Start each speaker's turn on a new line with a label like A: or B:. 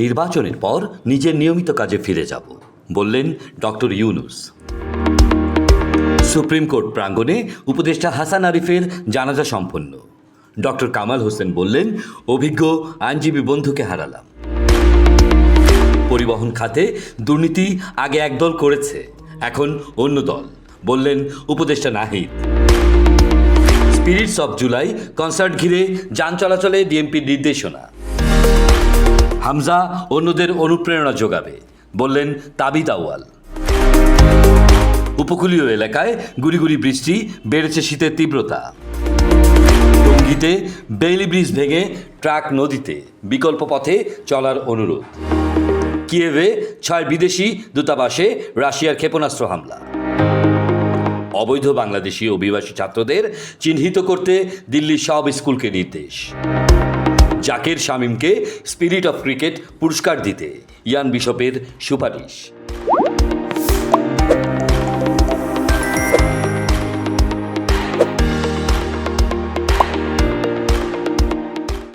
A: নির্বাচনের পর নিজের নিয়মিত কাজে ফিরে যাব, বললেন ডক্টর ইউনুস। সুপ্রিম কোর্ট প্রাঙ্গণে উপদেষ্টা হাসান আরিফের জানাজা সম্পন্ন। ডক্টর কামাল হোসেন বললেন, অভিজ্ঞ আইনজীবী বন্ধুকে হারালাম। পরিবহন খাতে দুর্নীতি আগে একদল করেছে, এখন অন্য দল। বললেন উপদেষ্টা Nahid. Spirits of July concert ঘিরে যান চলাচলে ডিএমপির নির্দেশনা। হামজা অন্যদের অনুপ্রেরণা যোগাবে, বললেন তাবিদ আউয়াল। উপকূলীয় এলাকায় গুড়ি গুড়ি বৃষ্টি বেড়েছে শীতের তীব্রতা। টঙ্গীতে বেইলি ব্রিজ ভেঙে ট্রাক নদীতে বিকল্প পথে চলার অনুরোধ। কিয়েভে ছয় বিদেশি দূতাবাসে রাশিয়ার ক্ষেপণাস্ত্র হামলা। অবৈধ বাংলাদেশি অভিবাসী ছাত্রদের চিহ্নিত করতে দিল্লির সব স্কুলকে নির্দেশ। জাকের শামীমকে স্পিরিট অফ ক্রিকেট পুরস্কার দিতে। ইয়ান বিশপের সুপারিশ।